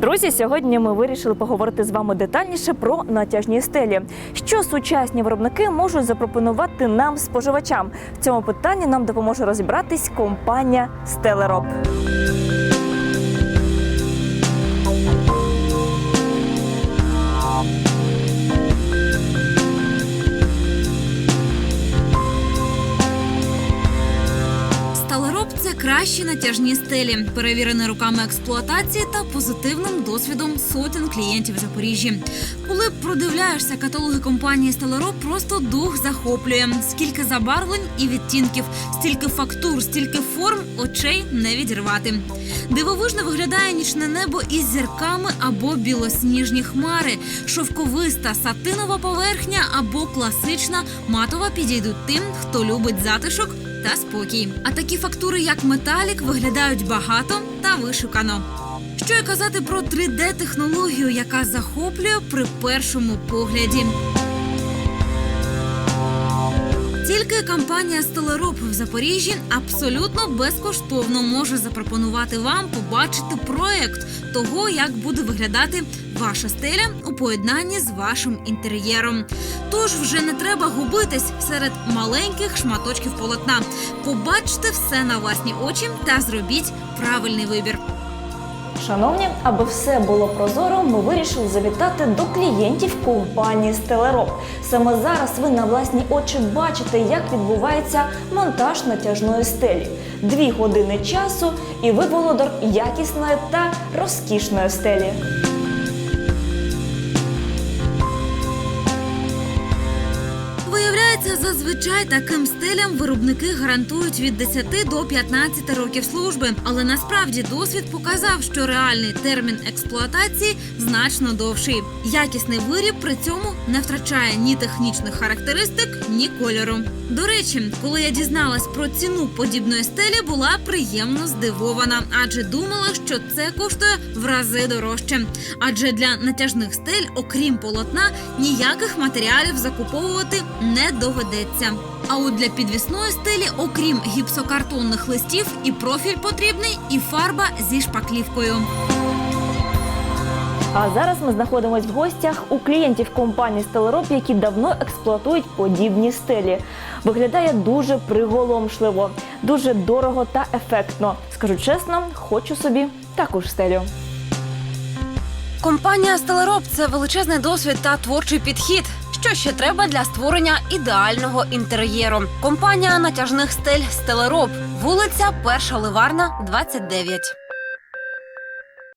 Друзі, сьогодні ми вирішили поговорити з вами детальніше про натяжні стелі. Що сучасні виробники можуть запропонувати нам, споживачам? В цьому питанні нам допоможе розібратись компанія Стелероп. Сталероб це кращі натяжні стелі, перевірені руками експлуатації та позитивним досвідом сотень клієнтів Запоріжжі. Коли продивляєшся каталоги компанії Сталероб, просто дух захоплює. Скільки забарвлень і відтінків, стільки фактур, стільки форм очей не відірвати. Дивовижно виглядає нічне небо із зірками або білосніжні хмари, шовковиста сатинова поверхня або класична матова підійдуть тим, хто любить затишок та спокій. А такі фактури, як металік, виглядають багато та вишукано. Що й казати про 3D-технологію, яка захоплює при першому погляді. Тільки компанія Стелероб в Запоріжжі абсолютно безкоштовно може запропонувати вам побачити проект того, як буде виглядати ваша стеля у поєднанні з вашим інтер'єром. Тож вже не треба губитись серед маленьких шматочків полотна. Побачте все на власні очі та зробіть правильний вибір. Шановні, аби все було прозоро, ми вирішили завітати до клієнтів компанії Стелероб. Саме зараз ви на власні очі бачите, як відбувається монтаж натяжної стелі. Дві години часу, і ви володар якісної та розкішної стелі. Виявляється, зазвичай таким стилям виробники гарантують від 10 до 15 років служби. Але насправді досвід показав, що реальний термін експлуатації значно довший. Якісний виріб при цьому не втрачає ні технічних характеристик, ні кольору. До речі, коли я дізналась про ціну подібної стелі, була приємно здивована, адже думала, що це коштує в рази дорожче. Адже для натяжних стель, окрім полотна, ніяких матеріалів закуповувати не доведеться. А от для підвісної стелі, окрім гіпсокартонних листів, і профіль потрібний, і фарба зі шпаклівкою. А зараз ми знаходимося в гостях у клієнтів компанії Стелероп, які давно експлуатують подібні стелі. Виглядає дуже приголомшливо, дуже дорого та ефектно. Скажу чесно, хочу собі таку ж стелю. Компанія Стелероб це величезний досвід та творчий підхід. Що ще треба для створення ідеального інтер'єру? Компанія натяжних стель Стелероб, вулиця Перша Ливарна, 29.